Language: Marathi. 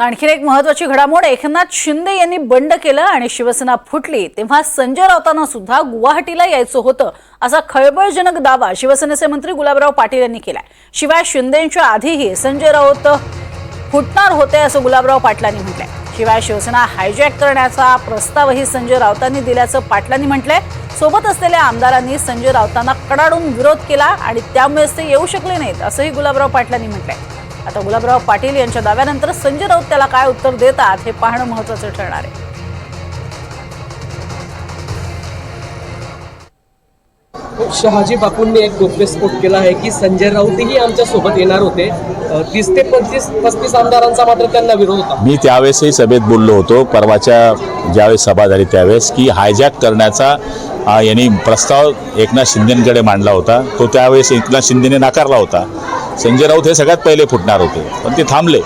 आणखीन एक महत्वाची घडामोड एकनाथ शिंदे यांनी बंड केलं आणि शिवसेना फुटली. तेव्हा संजय राऊतांना सुद्धा गुवाहाटीला यायचं होतं असा खळबळजनक दावा शिवसेनेचे मंत्री गुलाबराव पाटील यांनी केलाय. शिवाय शिंदेच्या आधीही संजय राऊत फुटणार होते असं गुलाबराव पाटलांनी म्हटलंय. शिवाय शिवसेना हायजॅक करण्याचा प्रस्तावही संजय राऊतांनी दिल्याचं पाटलांनी म्हटलंय. सोबत असलेल्या आमदारांनी संजय राऊतांना कडाडून विरोध केला आणि त्यामुळेच ते येऊ शकले नाहीत असंही गुलाबराव पाटलांनी म्हटलंय. आता गुलाबराव पाटील यांच्या दाव्यानंतर संजय राऊत त्याला काय उत्तर देतात हे पाहणं महत्वाचं ठरणार आहे. शहाजी बापूंनी एक गोप्यस्फोट केला आहे की संजय राऊतही आमच्यासोबत येणार होते. तीस ते पंचवीस पस्तीस आमदारांचा मात्र त्यांना विरोध होता. मी त्यावेळेसही सभेत बोललो होतो परवाच्या ज्यावेळेस सभा झाली त्यावेळेस की हायजॅक करण्याचा यांनी प्रस्ताव एकनाथ शिंदेकडे मांडला होता. तो त्यावेळेस एकनाथ शिंदेने नाकारला होता. संजय राऊत हे सगळ्यात पहिले फुटणार होते. पण ते थांबले.